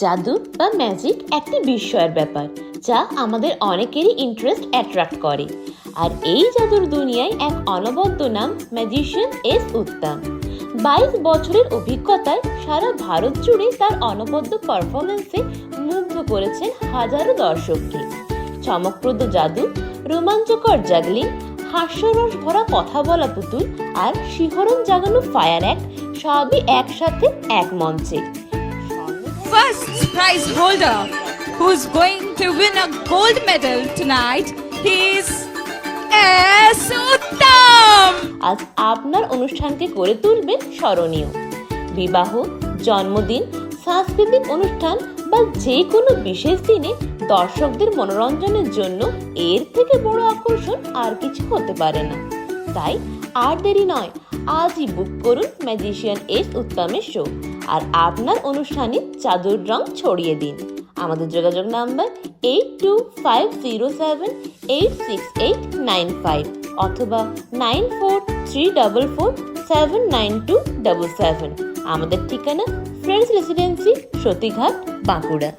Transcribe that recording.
জাদু বা ম্যাজিক একটি বিস্ময়ের ব্যাপার, যা আমাদের অনেকেরই ইন্টারেস্ট অ্যাট্রাক্ট করে। আর এই জাদুর দুনিয়ায় এক অনবদ্য নাম ম্যাজিশিয়ান এস উত্তম। বাইশ বছরের অভিজ্ঞতায় সারা ভারত জুড়ে তার অনবদ্য পারফরমেন্সে মুগ্ধ করেছেন হাজারো দর্শককে। চমকপ্রদ জাদু, রোমাঞ্চকর জাগলিং হাস্যরস ভরা কথা বলা পুতুল আর শিহরণ জাগানো ফায়ার অ্যাক্ট সবই একসাথে এক মঞ্চে। Prize holder who's going to win a gold medal tonight is S. Uttam. আজ আপনার অনুষ্ঠানকে করে তুলবে স্মরণীয় বিবাহ, জন্মদিন, সাংস্কৃতিক অনুষ্ঠান বা যে কোনো বিশেষ দিনে দর্শকদের মনোরঞ্জনের জন্য এর থেকে বড় আকর্ষণ আর কিছু হতে পারে না তাই আর দেরি নয় আজই বুক করুন ম্যাজিশিয়ান এস উত্তমের শো আর আপনার অনুষ্ঠানে চাদুর রং ছড়িয়ে দিন। আমাদের যোগাযোগ number eight two five zero seven eight six eight nine five অথবা nine four three double four seven nine two double seven আমাদের ঠিকানা ফ্রেন্ডস রেসিডেন্সি সতীঘাট, বাঁকুড়া।